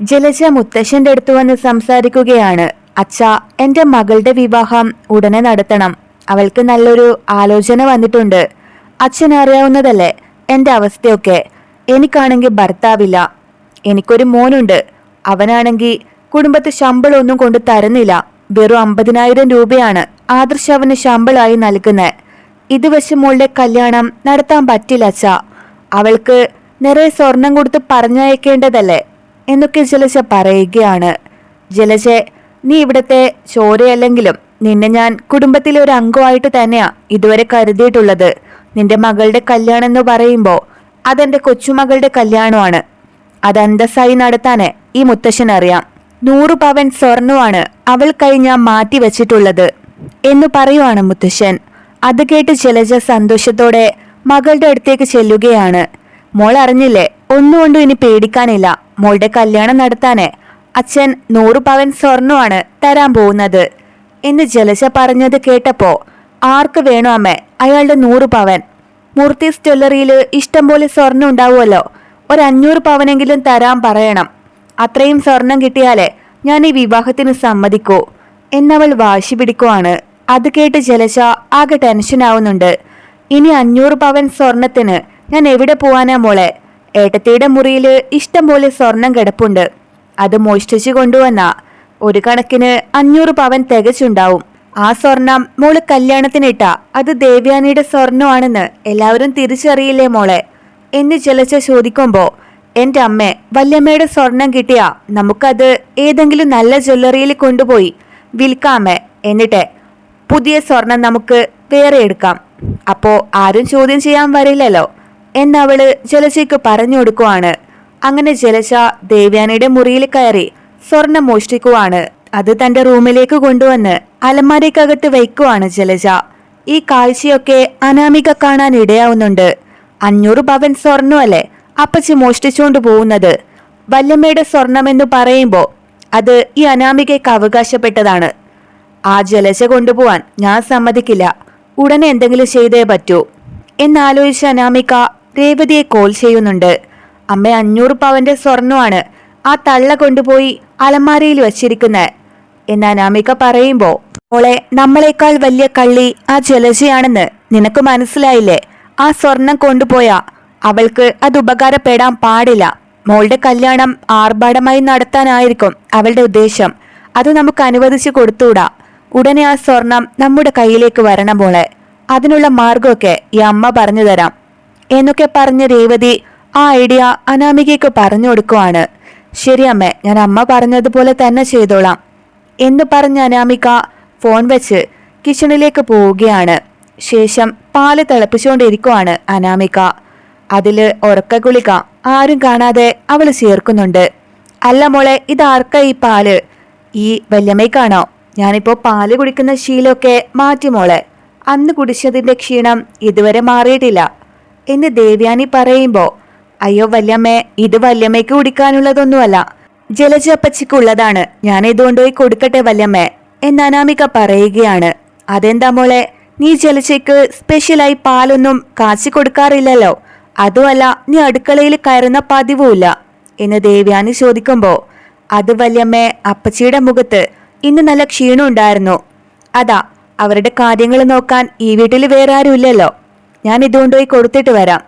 ജലജ മുത്തശ്ശന്റെ അടുത്ത് വന്ന് സംസാരിക്കുകയാണ്. അച്ഛാ എന്റെ മകളുടെ വിവാഹം ഉടനെ നടത്തണം. അവൾക്ക് നല്ലൊരു ആലോചന വന്നിട്ടുണ്ട്. അച്ഛൻ അറിയാവുന്നതല്ലേ എന്റെ അവസ്ഥയൊക്കെ? എനിക്കാണെങ്കിൽ ഭർത്താവില്ല. എനിക്കൊരു മോനുണ്ട്. അവനാണെങ്കിൽ കുടുംബത്തെ ശമ്പളമൊന്നും കൊണ്ട് തരുന്നില്ല. വെറും അമ്പതിനായിരം രൂപയാണ് ആദർശ അവന് ശമ്പളമായി നൽകുന്നത് ഇത് വെച്ച് മോളുടെ കല്യാണം നടത്താൻ പറ്റില്ല അച്ഛ. അവൾക്ക് നിറയെ സ്വർണം കൊടുത്ത് പറഞ്ഞയക്കേണ്ടതല്ലേ? എന്നൊക്കെ ജലജ പറയുകയാണ്. ജലജ നീ ഇവിടത്തെ ചോരയല്ലെങ്കിലും നിന്നെ ഞാൻ കുടുംബത്തിലെ ഒരു അംഗമായിട്ട് തന്നെയാ ഇതുവരെ കരുതിയിട്ടുള്ളത്. നിന്റെ മകളുടെ കല്യാണം എന്ന് പറയുമ്പോൾ അതെന്റെ കൊച്ചുമകളുടെ കല്യാണമാണ്. അത് അന്തസ്സായി നടത്താന് ഈ മുത്തശ്ശൻ അറിയാം. നൂറു പവൻ സ്വർണമാണ് അവൾ ഞാൻ മാറ്റി വെച്ചിട്ടുള്ളത് എന്ന് പറയുവാണ് മുത്തശ്ശൻ. അത് കേട്ട് ജലജ സന്തോഷത്തോടെ മകളുടെ അടുത്തേക്ക് ചെല്ലുകയാണ്. മോൾ അറിഞ്ഞില്ലേ ഒന്നുകൊണ്ടും ഇനി പേടിക്കാനില്ല. മോളുടെ കല്യാണം നടത്താന് അച്ഛൻ നൂറ് പവൻ സ്വർണമാണ് തരാൻ പോകുന്നത്. എന്ന് ജലജ പറഞ്ഞത് കേട്ടപ്പോ ആർക്ക് വേണോ അമ്മ അയാളുടെ നൂറ് പവൻ. മൂർത്തീസ് ജ്വല്ലറിയിൽ ഇഷ്ടം പോലെ സ്വർണം ഉണ്ടാവുമല്ലോ. ഒരു അഞ്ഞൂറ് പവനെങ്കിലും തരാൻ പറയണം. അത്രയും സ്വർണം കിട്ടിയാലേ ഞാൻ ഈ വിവാഹത്തിന് സമ്മതിക്കൂ. എന്നവൾ വാശി പിടിക്കുവാണ്. അത് കേട്ട് ജലജ ആകെ ടെൻഷനാവുന്നുണ്ട് ഇനി അഞ്ഞൂറ് പവൻ സ്വർണത്തിന് ഞാൻ എവിടെ പോവാനാ മോളെ? ഏട്ടത്തിയുടെ മുറിയിൽ ഇഷ്ടം പോലെ സ്വർണം കിടപ്പുണ്ട്. അത് മോഷ്ടിച്ചു കൊണ്ടുവന്ന ഒരു കണക്കിന് അഞ്ഞൂറ് പവൻ തികച്ചുണ്ടാവും. ആ സ്വർണം മോൾ കല്യാണത്തിനിട്ട അത് ദേവ്യാനിയുടെ സ്വർണമാണെന്ന് എല്ലാവരും തിരിച്ചറിയില്ലേ മോളെ? എന്ന് ചെലച്ച ചോദിക്കുമ്പോ എന്റെ അമ്മ വല്യമ്മയുടെ സ്വർണം കിട്ടിയാ നമുക്കത് ഏതെങ്കിലും നല്ല ജ്വല്ലറിയിൽ കൊണ്ടുപോയി വിൽക്കാമേ എന്നിട്ട് പുതിയ സ്വർണം നമുക്ക് വേറെ എടുക്കാം. അപ്പോ ആരും ചോദ്യം ചെയ്യാൻ വരില്ലല്ലോ. എന്നവൾ ജലജയ്ക്ക് പറഞ്ഞു കൊടുക്കുവാണ്. അങ്ങനെ ജലജ ദേവ്യാനിയുടെ മുറിയിൽ കയറി സ്വർണം മോഷ്ടിക്കുവാണ്. അത് തന്റെ റൂമിലേക്ക് കൊണ്ടുവന്ന് അലമാരയ്ക്കകത്ത് വയ്ക്കുവാണ് ജലജ. ഈ കാഴ്ചയൊക്കെ അനാമിക കാണാൻ ഇടയാവുന്നുണ്ട്. അഞ്ഞൂറ് പവൻ സ്വർണമല്ലേ അപ്പച്ചി മോഷ്ടിച്ചുകൊണ്ട് പോകുന്നത്? വല്ലമ്മയുടെ സ്വർണമെന്ന് പറയുമ്പോൾ അത് ഈ അനാമികയ്ക്ക് അവകാശപ്പെട്ടതാണ്. ആ ജലജ കൊണ്ടുപോവാൻ ഞാൻ സമ്മതിക്കില്ല. ഉടനെ എന്തെങ്കിലും ചെയ്തേ പറ്റൂ. എന്നാലോചിച്ച അനാമിക രേവതിയെ കോൾ ചെയ്യുന്നുണ്ട്. അമ്മ അഞ്ഞൂറ് പവന്റെ സ്വർണമാണ് ആ തള്ള കൊണ്ടുപോയി അലമാരയിൽ വച്ചിരിക്കുന്നത് എന്ന് അനാമിക പറയുമ്പോ മോളെ നമ്മളെക്കാൾ വലിയ കള്ളി ആ ജലജയാണെന്ന് നിനക്ക് മനസ്സിലായില്ലേ? ആ സ്വർണം കൊണ്ടുപോയാ. അവൾക്ക് അത് ഉപകാരപ്പെടാൻ പാടില്ല. മോളുടെ കല്യാണം ആർഭാടമായി നടത്താനായിരിക്കും അവളുടെ ഉദ്ദേശം. അത് നമുക്ക് അനുവദിച്ചു കൊടുത്തൂടാ. ഉടനെ ആ സ്വർണം നമ്മുടെ കയ്യിലേക്ക് വരണം മോളെ. അതിനുള്ള മാർഗമൊക്കെ ഈ അമ്മ പറഞ്ഞു തരാം. എന്നൊക്കെ പറഞ്ഞ രേവതി ആ ഐഡിയ അനാമികയ്ക്ക് പറഞ്ഞു കൊടുക്കുവാണ്. ശരി അമ്മ ഞാൻ അമ്മ പറഞ്ഞതുപോലെ തന്നെ ചെയ്തോളാം എന്ന് പറഞ്ഞ അനാമിക ഫോൺ വെച്ച് കിച്ചണിലേക്ക് പോവുകയാണ്. ശേഷം പാൽ തിളപ്പിച്ചുകൊണ്ടിരിക്കുവാണ് അനാമിക. അതിൽ ഉറക്ക ഗുളിക ആരും കാണാതെ അവൾ ചേർക്കുന്നുണ്ട്. അല്ല മോളെ ഇതാർക്ക ഈ പാൽ? ഈ വല്യമ്മയ്ക്കാണോ? ഞാനിപ്പോ പാൽ കുടിക്കുന്ന ശീലമൊക്കെ മാറ്റി മോളെ. അന്ന് കുടിച്ചതിന്റെ ക്ഷീണം ഇതുവരെ മാറിയിട്ടില്ല. എന്ന് ദേവ്യാനി പറയുമ്പോ അയ്യോ വല്യമ്മേ ഇത് വല്യമ്മയ്ക്ക് കുടിക്കാനുള്ളതൊന്നുമല്ല. ജലജപ്പച്ചിക്കുള്ളതാണ് ഞാൻ ഇതുകൊണ്ടുപോയി കൊടുക്കട്ടെ വല്യമ്മേ എന്ന് അനാമിക പറയുകയാണ്. അതെന്താ മോളെ നീ ജലജയ്ക്ക് സ്പെഷ്യലായി പാലൊന്നും കാച്ചി കൊടുക്കാറില്ലല്ലോ. അതുമല്ല നീ അടുക്കളയിൽ കയറുന്ന പതിവുമില്ല എന്ന് ദേവ്യാനി ചോദിക്കുമ്പോ അത് വല്യമ്മേ അപ്പച്ചിയുടെ മുഖത്ത് ഇന്ന് നല്ല ക്ഷീണം ഉണ്ടായിരുന്നു അതാ അവരുടെ കാര്യങ്ങൾ നോക്കാൻ ഈ വീട്ടിൽ വേറെ ആരും ഇല്ലല്ലോ ഞാൻ ഇതുകൊണ്ടുപോയി കൊടുത്തിട്ട് വരാം.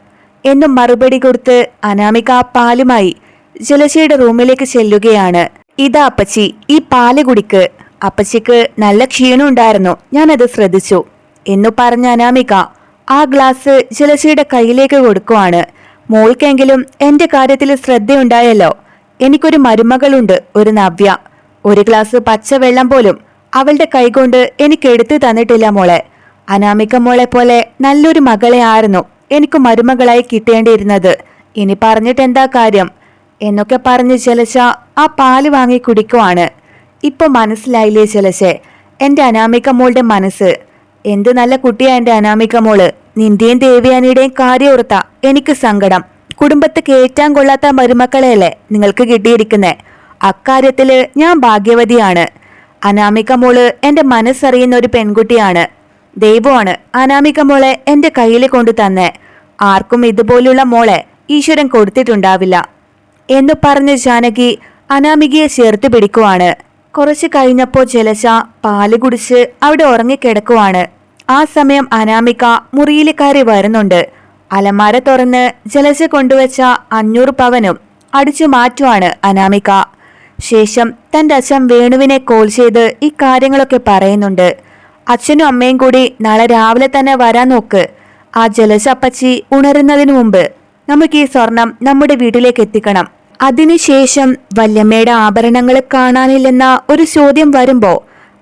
എന്ന് മറുപടി കൊടുത്ത് അനാമിക ആ പാലുമായി ജലജയുടെ റൂമിലേക്ക് ചെല്ലുകയാണ്. ഇതാ അപ്പച്ചി ഈ പാൽ കുടിക്ക്. അപ്പച്ചിക്ക് നല്ല ക്ഷീണം ഉണ്ടായിരുന്നു. ഞാനത് ശ്രദ്ധിച്ചു. എന്നു പറഞ്ഞ അനാമിക ആ ഗ്ലാസ് ജലജയുടെ കയ്യിലേക്ക് കൊടുക്കുവാണ്. മോൾക്കെങ്കിലും എന്റെ കാര്യത്തിൽ ശ്രദ്ധയുണ്ടായല്ലോ. എനിക്കൊരു മരുമകളുണ്ട് ഒരു നവ്യ. ഒരു ഗ്ലാസ് പച്ചവെള്ളം പോലും അവളുടെ കൈകൊണ്ട് എനിക്ക് എടുത്തു തന്നിട്ടില്ല മോളെ. അനാമിക മോളെ പോലെ നല്ലൊരു മകളെ ആയിരുന്നു എനിക്ക് മരുമകളായി കിട്ടേണ്ടിയിരുന്നത്. ഇനി പറഞ്ഞിട്ട് എന്താ കാര്യം? എന്നൊക്കെ പറഞ്ഞ് ചെലച്ച ആ പാൽ വാങ്ങി കുടിക്കുവാണ്. ഇപ്പൊ മനസ്സിലായില്ലേ ചെലച്ചെ എന്റെ അനാമിക മോളുടെ മനസ്സ്. എന്ത് നല്ല കുട്ടിയാ എന്റെ അനാമിക മോൾ. നിന്റെയും ദേവിയാനിയുടെയും കാര്യം ഓർത്താ എനിക്ക് സങ്കടം. കുടുംബത്തെ കേറ്റാൻ കൊള്ളാത്ത മരുമക്കളെയല്ലേ നിങ്ങൾക്ക് കിട്ടിയിരിക്കുന്നേ? അക്കാര്യത്തിൽ ഞാൻ ഭാഗ്യവതിയാണ്. അനാമിക മോൾ എന്റെ മനസ്സറിയുന്ന ഒരു പെൺകുട്ടിയാണ്. ദൈവമാണ്. അനാമിക മോളെ എന്റെ കയ്യിൽ കൊണ്ടു തന്നെ. ആർക്കും ഇതുപോലുള്ള മോളെ ഈശ്വരൻ കൊടുത്തിട്ടുണ്ടാവില്ല. എന്ന് പറഞ്ഞ് ജാനകി അനാമികയെ ചേർത്ത് പിടിക്കുവാണ്. കുറച്ച് കഴിഞ്ഞപ്പോൾ ജലജ പാൽ കുടിച്ച് അവിടെ ഉറങ്ങിക്കിടക്കുവാണ്. ആ സമയം അനാമിക മുറിയിൽ കയറി വരുന്നുണ്ട്. അലമാര തുറന്ന് ജലജ കൊണ്ടുവച്ച അഞ്ഞൂറ് പവനും അടിച്ചു മാറ്റുവാണ് അനാമിക. ശേഷം തന്റെ അച്ഛൻ വേണുവിനെ കോൾ ചെയ്ത് ഈ കാര്യങ്ങളൊക്കെ പറയുന്നുണ്ട്. അച്ഛനും അമ്മയും കൂടി നാളെ രാവിലെ തന്നെ വരാൻ നോക്ക്. ആ ജലശപ്പച്ചി ഉണരുന്നതിന് മുമ്പ് നമുക്ക് ഈ സ്വർണം നമ്മുടെ വീട്ടിലേക്ക് എത്തിക്കണം. അതിനുശേഷം വല്യമ്മയുടെ ആഭരണങ്ങൾ കാണാനില്ലെന്ന ഒരു ചോദ്യം വരുമ്പോ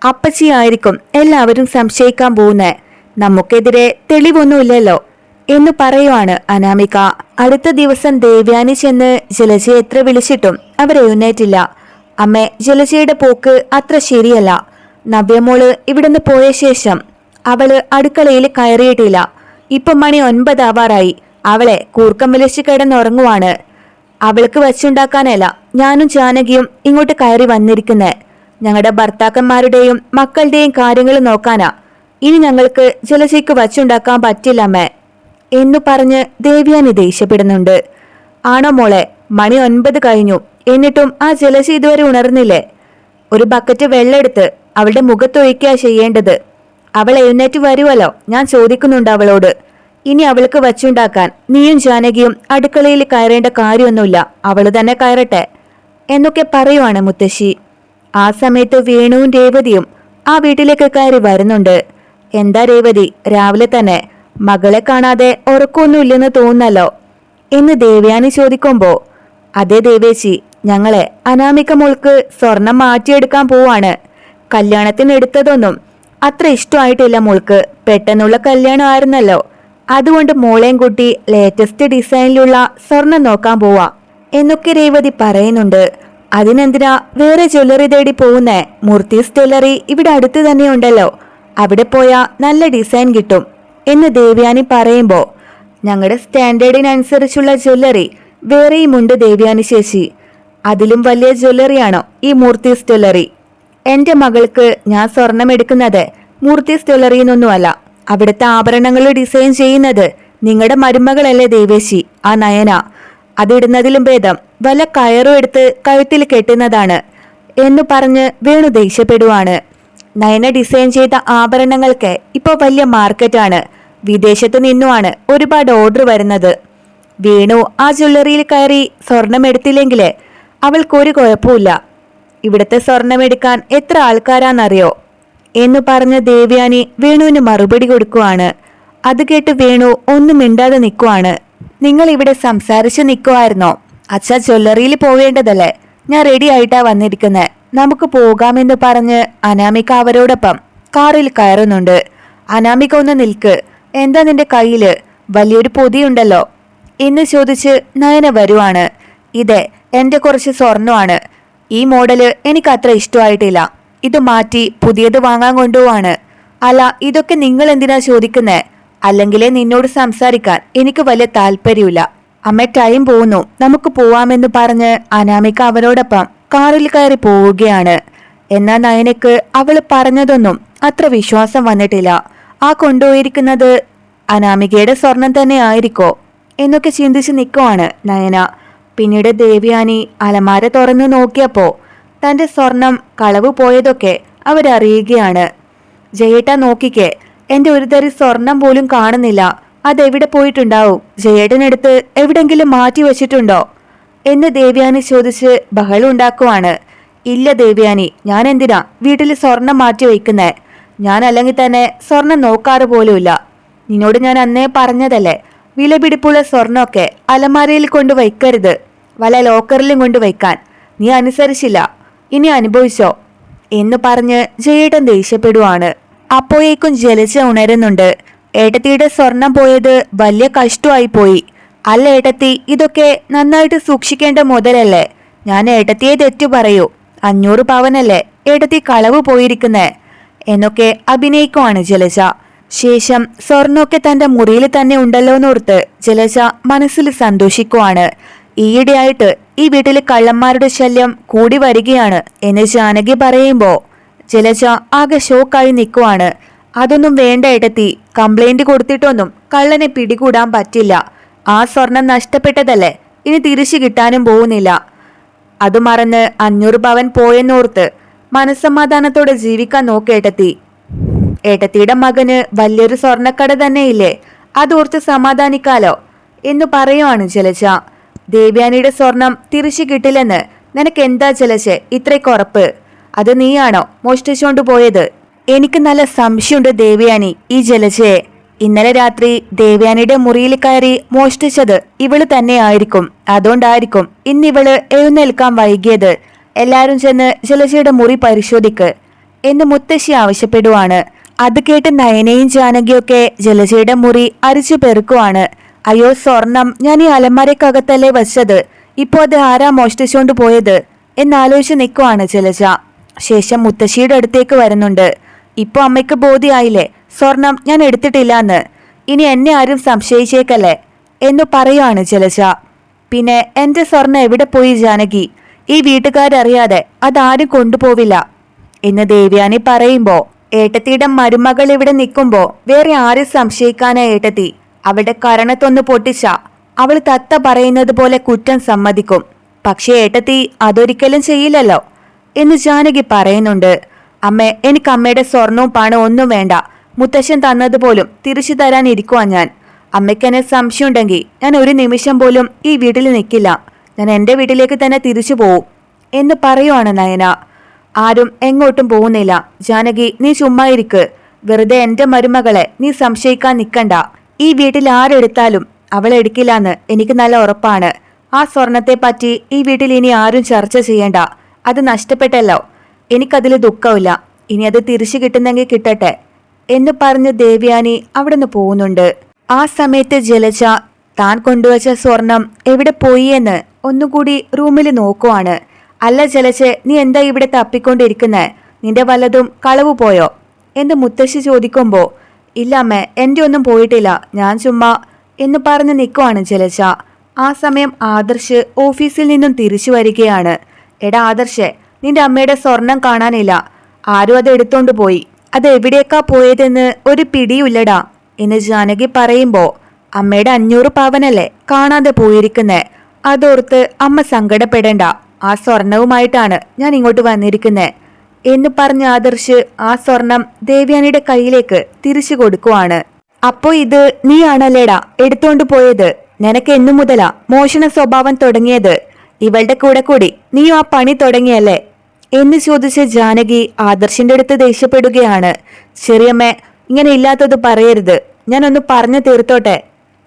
അപ്പച്ചിയായിരിക്കും എല്ലാവരും സംശയിക്കാൻ പോകുന്നത് നമുക്കെതിരെ തെളിവൊന്നുമില്ലല്ലോ എന്ന് പറയുവാണ് അനാമിക. അടുത്ത ദിവസം ദേവ്യാനി ചെന്ന് ജലജയെ എത്ര വിളിച്ചിട്ടും അവർ എഴുന്നേറ്റില്ല. അമ്മേ ജലജയുടെ പോക്ക് അത്ര ശരിയല്ല. നവ്യമോൾ ഇവിടുന്ന് പോയ ശേഷം അവൾ അടുക്കളയിൽ കയറിയിട്ടില്ല. ഇപ്പം മണി ഒൻപതാവാറായി. അവളെ കൂർക്കം വലിച്ച് കിടന്നുറങ്ങുവാണ്. അവൾക്ക് വച്ചുണ്ടാക്കാനല്ല ഞാനും ജാനകിയും ഇങ്ങോട്ട് കയറി വന്നിരിക്കുന്നേ. ഞങ്ങളുടെ ഭർത്താക്കന്മാരുടെയും മക്കളുടെയും കാര്യങ്ങൾ നോക്കാനാ. ഇനി ഞങ്ങൾക്ക് ജലജയ്ക്ക് വച്ചുണ്ടാക്കാൻ പറ്റില്ല അമ്മേ എന്നു പറഞ്ഞ് ദേവ്യാനി ദേഷ്യപ്പെടുന്നുണ്ട്. ആണോ മോളെ മണി ഒൻപത് കഴിഞ്ഞു. എന്നിട്ടും ആ ജലജ ഇതുവരെ ഉണർന്നില്ലേ? ഒരു ബക്കറ്റ് വെള്ളമെടുത്ത് അവളുടെ മുഖത്തൊഴിക്കുക ചെയ്യേണ്ടത്. അവൾ എഴുന്നേറ്റ് വരുമല്ലോ ഞാൻ ചോദിക്കുന്നുണ്ട് അവളോട്. ഇനി അവൾക്ക് വച്ചുണ്ടാക്കാൻ നീയും ജാനകിയും അടുക്കളയിൽ കയറേണ്ട കാര്യമൊന്നുമില്ല. അവൾ തന്നെ കയറട്ടെ. എന്നൊക്കെ പറയുവാണ് മുത്തശ്ശി. ആ സമയത്ത് വേണുവും രേവതിയും ആ വീട്ടിലേക്ക് കയറി വരുന്നുണ്ട്. എന്താ രേവതി രാവിലെ തന്നെ മകളെ കാണാതെ ഉറക്കമൊന്നുമില്ലെന്ന് തോന്നല്ലോ എന്ന് ദേവയാനി ചോദിക്കുമ്പോ അതേ ദേവേശി ഞങ്ങളെ അനാമിക മോൾക്ക് സ്വർണം മാറ്റിയെടുക്കാൻ പോവാണ്. കല്യാണത്തിന് എടുത്തതൊന്നും അത്ര ഇഷ്ടമായിട്ടില്ല മോൾക്ക്. പെട്ടെന്നുള്ള കല്യാണം ആയിരുന്നല്ലോ അതുകൊണ്ട് മോളെയും കുട്ടി ലേറ്റസ്റ്റ് ഡിസൈനിലുള്ള സ്വർണം നോക്കാൻ പോവാ എന്നൊക്കെ രേവതി പറയുന്നുണ്ട്. അതിനെന്തിനാ വേറെ ജ്വല്ലറി തേടി പോകുന്നേ? മൂർത്തീസ് ജ്വല്ലറി ഇവിടെ അടുത്ത് തന്നെ ഉണ്ടല്ലോ. അവിടെ പോയാ നല്ല ഡിസൈൻ കിട്ടും എന്ന് ദേവ്യാനി പറയുമ്പോൾ ഞങ്ങളുടെ സ്റ്റാൻഡേർഡിനനുസരിച്ചുള്ള ജ്വല്ലറി വേറെയുമുണ്ട് ദേവ്യാനി ശേഷി. അതിലും വലിയ ജ്വല്ലറിയാണോ ഈ മൂർത്തീസ് ജ്വല്ലറി എന്റെ മകൾക്ക് ഞാൻ സ്വർണം എടുക്കുന്നത് മൂർത്തി ജ്വല്ലറിയിൽ നിന്നൊന്നുമല്ല അവിടുത്തെ ആഭരണങ്ങൾ ഡിസൈൻ ചെയ്യുന്നത് നിങ്ങളുടെ മരുമകളല്ലേ ദേവേശി ആ നയന. അതിടുന്നതിലും ഭേദം വല്ല കയറും എടുത്ത് കഴുത്തിൽ കെട്ടുന്നതാണ് എന്ന് പറഞ്ഞ് വേണു ദേഷ്യപ്പെടുവാണ്. നയന ഡിസൈൻ ചെയ്ത ആഭരണങ്ങൾക്ക് ഇപ്പോൾ വലിയ മാർക്കറ്റാണ്. വിദേശത്ത് നിന്നുമാണ് ഒരുപാട് ഓർഡർ വരുന്നത്. വേണു ആ ജ്വല്ലറിയിൽ കയറി സ്വർണം എടുത്തില്ലെങ്കിൽ അവൾക്കൊരു കുഴപ്പമില്ല ഇവിടുത്തെ സ്വർണമെടുക്കാൻ എത്ര ആൾക്കാരാന്നറിയോ എന്ന് പറഞ്ഞ ദേവ്യാനി വേണുവിന് മറുപടി കൊടുക്കുവാണ്. അത് കേട്ട് വേണു ഒന്നും മിണ്ടാതെ നിൽക്കുവാണ് നിങ്ങൾ ഇവിടെ സംസാരിച്ചു നിൽക്കുമായിരുന്നോ അച്ഛ ജ്വല്ലറിയിൽ പോവേണ്ടതല്ലേ? ഞാൻ റെഡി ആയിട്ടാ വന്നിരിക്കുന്നത് നമുക്ക് പോകാമെന്ന് പറഞ്ഞ് അനാമിക അവരോടൊപ്പം കാറിൽ കയറുന്നുണ്ട്. അനാമിക ഒന്ന് നിൽക്ക്. എന്താ നിന്റെ കയ്യിൽ വലിയൊരു പൊതിയുണ്ടല്ലോ? എന്ന് ചോദിച്ച് നയന വരുവാണ്. ഇതെ എന്റെ കുറച്ച് സ്വർണമാണ്. ഈ മോഡൽ എനിക്ക് അത്ര ഇഷ്ടമായിട്ടില്ല. ഇത് മാറ്റി പുതിയത് വാങ്ങാൻ കൊണ്ടുപോവാണ്. അല്ല ഇതൊക്കെ നിങ്ങൾ എന്തിനാ ചോദിക്കുന്നേ? അല്ലെങ്കിലേ നിന്നോട് സംസാരിക്കാൻ എനിക്ക് വലിയ താല്പര്യമില്ല. അമ്മ ടൈം പോകുന്നു നമുക്ക് പോവാമെന്ന് പറഞ്ഞ് അനാമിക അവരോടൊപ്പം കാറിൽ കയറി പോവുകയാണ്. എന്നാൽ നയനക്ക് അവൾ പറഞ്ഞതൊന്നും അത്ര വിശ്വാസം വന്നിട്ടില്ല. ആ കൊണ്ടുപോയിരിക്കുന്നത് അനാമികയുടെ സ്വർണം തന്നെ ആയിരിക്കോ? എന്നൊക്കെ ചിന്തിച്ച് നിൽക്കുവാണ് നയന. പിന്നീട് ദേവ്യാനി അലമാര തുറന്നു നോക്കിയപ്പോ തന്റെ സ്വർണം കളവ് പോയതൊക്കെ അവരറിയുകയാണ്. ജയേട്ട നോക്കിക്കേ എന്റെ ഒരു തരി സ്വർണം പോലും കാണുന്നില്ല. അതെവിടെ പോയിട്ടുണ്ടാവും? ജയേട്ടനെടുത്ത് എവിടെങ്കിലും മാറ്റി വെച്ചിട്ടുണ്ടോ? എന്ന് ദേവ്യാനി ചോദിച്ച് ബഹളം ഉണ്ടാക്കുവാണ്. ഇല്ല ദേവ്യാനി ഞാൻ എന്തിനാ വീട്ടിൽ സ്വർണം മാറ്റി വയ്ക്കുന്നേ? ഞാൻ അല്ലെങ്കിൽ തന്നെ സ്വർണം നോക്കാറ് പോലുമില്ല. നിന്നോട് ഞാൻ അന്നേ പറഞ്ഞതല്ലേ വിലപിടിപ്പുള്ള സ്വർണമൊക്കെ അലമാരയിൽ കൊണ്ടു വയ്ക്കരുത്. വല്ല ലോക്കറിലും കൊണ്ട് വയ്ക്കാൻ നീ അനുസരിച്ചില്ല. ഇനി അനുഭവിച്ചോ. എന്ന് പറഞ്ഞ് ജയേട്ടൻ ദേഷ്യപ്പെടുവാണ്. അപ്പോഴേക്കും ജലജ ഉണരുന്നുണ്ട്. ഏട്ടത്തിയുടെ സ്വർണം പോയത് വലിയ കഷ്ടമായി പോയി. അല്ല ഏട്ടത്തി ഇതൊക്കെ നന്നായിട്ട് സൂക്ഷിക്കേണ്ട മുതലല്ലേ? ഞാൻ ഏട്ടത്തിയെ തെറ്റു പറയൂ. അഞ്ഞൂറ് പവനല്ലേ ഏട്ടത്തി കളവ് പോയിരിക്കുന്നേ? എന്നൊക്കെ അഭിനയിക്കുവാണ് ജലജ. ശേഷം സ്വർണമൊക്കെ തന്റെ മുറിയിൽ തന്നെ ഉണ്ടല്ലോ എന്നോർത്ത് ജലജ മനസ്സിൽ സന്തോഷിക്കുവാണ്. ഈയിടെയായിട്ട് ഈ വീട്ടിൽ കള്ളന്മാരുടെ ശല്യം കൂടി വരികയാണ് എന്ന് ജാനകി പറയുമ്പോൾ ജലജ ആകെ ഷോക്കായി നിൽക്കുവാണ്. അതൊന്നും വേണ്ട ഇടത്തി കംപ്ലൈന്റ് കൊടുത്തിട്ടൊന്നും കള്ളനെ പിടികൂടാൻ പറ്റില്ല. ആ സ്വർണം നഷ്ടപ്പെട്ടതല്ലേ? ഇനി തിരിച്ചു കിട്ടാനും പോകുന്നില്ല. അത് മറന്ന് അഞ്ഞൂറ് പവൻ പോയെന്നോർത്ത് മനസ്സമാധാനത്തോടെ ജീവിക്കാൻ നോക്കേട്ടത്തി ഏട്ടത്തിയുടെ മകന് വലിയൊരു സ്വർണക്കട തന്നെയില്ലേ? അതോർത്ത് സമാധാനിക്കാലോ? എന്നു പറയുവാണ് ജലജ. ദേവ്യാനിയുടെ സ്വർണം തിരിച്ചു കിട്ടില്ലെന്ന് നിനക്ക് എന്താ ജലജെ? ഇത്രയ്ക്ക് ഉറപ്പ്. അത് നീയാണോ മോഷ്ടിച്ചുകൊണ്ട് പോയത്? എനിക്ക് നല്ല സംശയമുണ്ട് ദേവ്യാനി ഈ ജലജയെ ഇന്നലെ രാത്രി ദേവ്യാനിയുടെ മുറിയിൽ കയറി മോഷ്ടിച്ചത് ഇവൾ തന്നെയായിരിക്കും. അതുകൊണ്ടായിരിക്കും ഇന്നിവൾ എഴുന്നേൽക്കാൻ വൈകിയത്. എല്ലാരും ചെന്ന് ജലജയുടെ മുറി പരിശോധിക്ക് എന്ന് മുത്തശ്ശി ആവശ്യപ്പെടുവാണ്. അത് കേട്ട് നയനയും ജാനകിയൊക്കെ ജലജയുടെ മുറി അരിച്ചു പെറുക്കുവാണ്. അയ്യോ സ്വർണം. ഞാൻ ഈ അലമാരക്കകത്തല്ലേ വച്ചത്. ഇപ്പോൾ അത് ആരാ മോഷ്ടിച്ചുകൊണ്ട് പോയത്? എന്നാലോചിച്ച് നിൽക്കുവാണ് ജലജ. ശേഷം മുത്തശ്ശിയുടെ അടുത്തേക്ക് വരുന്നുണ്ട്. ഇപ്പൊ അമ്മയ്ക്ക് ബോധ്യായില്ലേ? സ്വർണം ഞാൻ എടുത്തിട്ടില്ല എന്ന് ഇനി എന്നെ ആരും സംശയിച്ചേക്കല്ലേ? എന്ന് പറയുവാണ് ജലജ. പിന്നെ എന്റെ സ്വർണം എവിടെ പോയി ജാനകി? ഈ വീട്ടുകാരറിയാതെ അതാരും കൊണ്ടുപോവില്ല. എന്ന് ദേവ്യാനി പറയുമ്പോ ഏട്ടത്തിയുടെ മരുമകൾ ഇവിടെ നിൽക്കുമ്പോ വേറെ ആരും സംശയിക്കാനാ ഏട്ടത്തി. അവളുടെ കരണത്തൊന്ന് പൊട്ടിച്ച. അവൾ തത്ത പറയുന്നത് പോലെ കുറ്റം സമ്മതിക്കും. പക്ഷേ ഏട്ടത്തി അതൊരിക്കലും ചെയ്യില്ലല്ലോ. എന്ന് ജാനകി പറയുന്നുണ്ട്. അമ്മേ എനിക്ക് അമ്മയുടെ സ്വർണവും പണവും ഒന്നും വേണ്ട. മുത്തശ്ശൻ തന്നതുപോലും തിരിച്ചു തരാൻ ഇരിക്കുവാ ഞാൻ. അമ്മയ്ക്ക് എന്നെ സംശയമുണ്ടെങ്കിൽ ഞാൻ ഒരു നിമിഷം പോലും ഈ വീട്ടിൽ നിൽക്കില്ല. ഞാൻ എന്റെ വീട്ടിലേക്ക് തന്നെ തിരിച്ചു പോവും. എന്ന് പറയുവാണ് നയന. ആരും എങ്ങോട്ടും പോകുന്നില്ല. ജാനകി നീ ചുമ്മാ ഇരിക്ക്. വെറുതെ എന്റെ മരുമകളെ നീ സംശയിക്കാൻ നിൽക്കണ്ട. ഈ വീട്ടിൽ ആരെടുത്താലും അവൾ എടുക്കില്ലാന്ന് എനിക്ക് നല്ല ഉറപ്പാണ്. ആ സ്വർണത്തെ പറ്റി ഈ വീട്ടിൽ ഇനി ആരും ചർച്ച ചെയ്യണ്ട. അത് നഷ്ടപ്പെട്ടല്ലോ. എനിക്കതിൽ ദുഃഖമില്ല. ഇനി അത് തിരിച്ചു കിട്ടുന്നെങ്കിൽ കിട്ടട്ടെ. എന്ന് പറഞ്ഞ് ദേവ്യാനി അവിടുന്ന് പോകുന്നുണ്ട്. ആ സമയത്ത് ജലജ താൻ കൊണ്ടുവച്ച സ്വർണം എവിടെ പോയി എന്ന് ഒന്നുകൂടി റൂമിൽ നോക്കുവാണ്. അല്ല ജലജ നീ എന്താ ഇവിടെ തപ്പിക്കൊണ്ടിരിക്കുന്നേ? നിന്റെ വല്ലതും കളവ് പോയോ? എന്ന് മുത്തശ്ശി ചോദിക്കുമ്പോ ഇല്ല അമ്മേ എന്റെ ഒന്നും പോയിട്ടില്ല. ഞാൻ ചുമ്മാ എന്ന് പറഞ്ഞ് നിൽക്കുവാണ് ജലജ. ആ സമയം ആദർശ് ഓഫീസിൽ നിന്നും തിരിച്ചു വരികയാണ്. എടാ ആദർശേ നിന്റെ അമ്മയുടെ സ്വർണം കാണാനില്ല. ആരും അത് എടുത്തോണ്ട് പോയി. അത് എവിടേക്കാ പോയതെന്ന് ഒരു പിടിയുമില്ലടാ എന്ന് ജാനകി പറയുമ്പോ അമ്മയുടെ അഞ്ഞൂറ് പവനല്ലേ കാണാതെ പോയിരിക്കുന്നേ? അതോർത്ത് അമ്മ സങ്കടപ്പെടേണ്ട. ആ സ്വർണവുമായിട്ടാണ് ഞാൻ ഇങ്ങോട്ട് വന്നിരിക്കുന്നേ. എന്ന് പറഞ്ഞ ആദർശ് ആ സ്വർണം ദേവ്യാനിയുടെ കയ്യിലേക്ക് തിരിച്ചു കൊടുക്കുവാണ്. അപ്പോ ഇത് നീയാണല്ലേടാ എടുത്തോണ്ട് പോയത്? നിനക്ക് എന്നു മുതലാ മോഷണ സ്വഭാവം തുടങ്ങിയത്. ഇവളുടെ കൂടെ കൂടി നീയും ആ പണി തുടങ്ങിയല്ലേ? എന്ന് ചോദിച്ച ജാനകി ആദർശിന്റെ അടുത്ത് ദേഷ്യപ്പെടുകയാണ്. ചെറിയമ്മ ഇങ്ങനെ ഇല്ലാത്തത് പറയരുത്. ഞാനൊന്ന് പറഞ്ഞു തീർത്തോട്ടെ.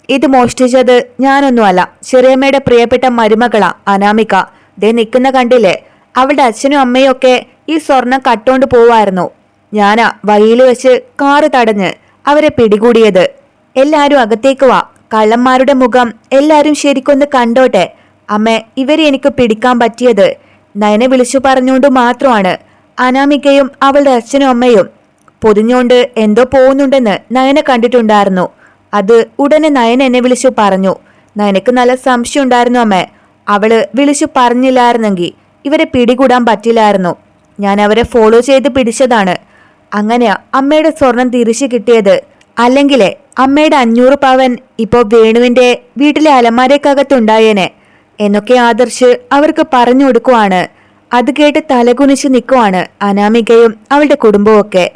ഇത് മോഷ്ടിച്ചത് ഞാനൊന്നുമല്ല. ചെറിയമ്മയുടെ പ്രിയപ്പെട്ട മരുമകളാ അനാമിക. ദേ നിൽക്കുന്ന കണ്ടില്ലേ? അവളുടെ അച്ഛനും അമ്മയും ഒക്കെ ഈ സ്വർണം കട്ടോണ്ട് പോവായിരുന്നു. ഞാനാ വഴിയിൽ വെച്ച് കാറ് തടഞ്ഞ് അവരെ പിടികൂടിയത്. എല്ലാരും അകത്തേക്ക് വാ. കള്ളന്മാരുടെ മുഖം എല്ലാരും ശരിക്കൊന്ന് കണ്ടോട്ടെ. അമ്മ ഇവരെ എനിക്ക് പിടിക്കാൻ പറ്റിയത്. നയനെ വിളിച്ചു പറഞ്ഞുകൊണ്ട് മാത്രമാണ്. അനാമികയും അവളുടെ അച്ഛനും അമ്മയും. പൊതിഞ്ഞോണ്ട് എന്തോ പോകുന്നുണ്ടെന്ന് നയനെ കണ്ടിട്ടുണ്ടായിരുന്നു. അത് ഉടനെ നയൻ എന്നെ വിളിച്ചു പറഞ്ഞു. നയനക്ക് നല്ല സംശയം ഉണ്ടായിരുന്നു അമ്മ. അവൾ വിളിച്ചു പറഞ്ഞില്ലായിരുന്നെങ്കിൽ ഇവരെ പിടികൂടാൻ പറ്റില്ലായിരുന്നു. ഞാൻ അവരെ ഫോളോ ചെയ്ത് പിടിച്ചതാണ്. അങ്ങനെ അമ്മയുടെ സ്വർണം തിരിച്ചു കിട്ടിയത് അല്ലെങ്കിൽ അമ്മയുടെ അഞ്ഞൂറ് പവൻ ഇപ്പോ വേണുവിന്റെ വീട്ടിലെ അലമാരക്കകത്തുണ്ടായേനെ എന്നൊക്കെ ആദർശ് അവർക്ക് പറഞ്ഞു കൊടുക്കുവാണ്. അത് കേട്ട് തലകുനിച്ച് നിൽക്കുവാണ് അനാമികയും അവളുടെ കുടുംബവും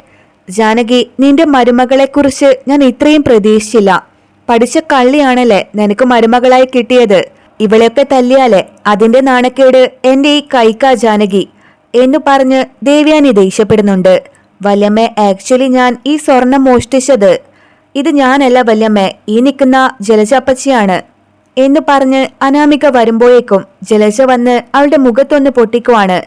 ജാനകി നിന്റെ മരുമകളെക്കുറിച്ച് ഞാൻ ഇത്രയും പ്രതീക്ഷിച്ചില്ല. പഠിച്ച കള്ളിയാണല്ലേ നിനക്ക് മരുമകളായി കിട്ടിയത്? ഇവളെയൊക്കെ തല്ലിയാലേ അതിന്റെ നാണക്കേട് എന്റെ ഈ കൈക്കാ ജാനകി. എന്നു പറഞ്ഞ് ദേവ്യാനി ദേഷ്യപ്പെടുന്നുണ്ട്. വല്യമ്മ ആക്ച്വലി ഞാൻ ഈ സ്വർണം മോഷ്ടിച്ചത്. ഇത് ഞാനല്ല വല്യമ്മ ഈ നിൽക്കുന്ന ജലജപ്പച്ചിയാണ് എന്ന് പറഞ്ഞ് അനാമിക വരുമ്പോഴേക്കും ജലജ വന്ന് അവളുടെ മുഖത്തൊന്ന് പൊട്ടിക്കുവാണ്.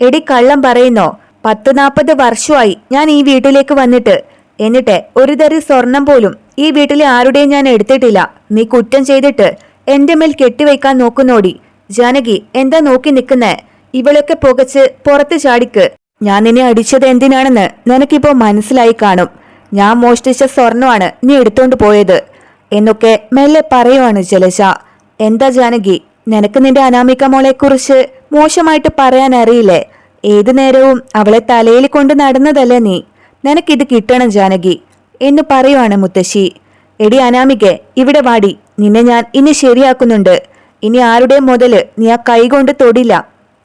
എടി കള്ളം പറയുന്നോ? പത്ത് നാൽപ്പത് വർഷമായി ഞാൻ ഈ വീട്ടിലേക്ക് വന്നിട്ട്. എന്നിട്ട് ഒരു തരി സ്വർണം പോലും ഈ വീട്ടിലെ ആരുടെയും ഞാൻ എടുത്തിട്ടില്ല. നീ കുറ്റം ചെയ്തിട്ട് എന്റെ മേൽ കെട്ടിവെക്കാൻ നോക്കുന്നോടി. ജാനകി എന്താ നോക്കി നിൽക്കുന്നേ ഇവളൊക്കെ പുകച്ച് പുറത്ത് ചാടിക്ക്. ഞാൻ നിന്നെ അടിച്ചത് എന്തിനാണെന്ന് നിനക്കിപ്പോ മനസ്സിലായി കാണും. ഞാൻ മോഷ്ടിച്ച സ്വർണമാണ് നീ എടുത്തോണ്ട് പോയത്. എന്നൊക്കെ മെല്ലെ പറയുവാണ് ജലജ. എന്താ ജാനകി നിനക്ക് നിന്റെ അനാമിക മോളെ കുറിച്ച് മോശമായിട്ട് പറയാൻ അറിയില്ലേ? ഏതു നേരവും അവളെ തലയിൽ കൊണ്ട് നടന്നതല്ലേ നീ? നിനക്കിത് കിട്ടണം ജാനകി എന്ന് പറയുവാണ് മുത്തശ്ശി. എടി അനാമികെ ഇവിടെ വാടി. നിന്നെ ഞാൻ ഇനി ശരിയാക്കുന്നുണ്ട്. ഇനി ആരുടെ മുതൽ നീ ആ കൈ കൊണ്ട് തൊടില്ല.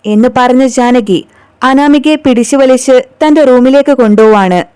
എന്ന് പറഞ്ഞ ജാനകി അനാമികയെ പിടിച്ചു വലിച്ച് തന്റെ റൂമിലേക്ക് കൊണ്ടുപോവാണ്.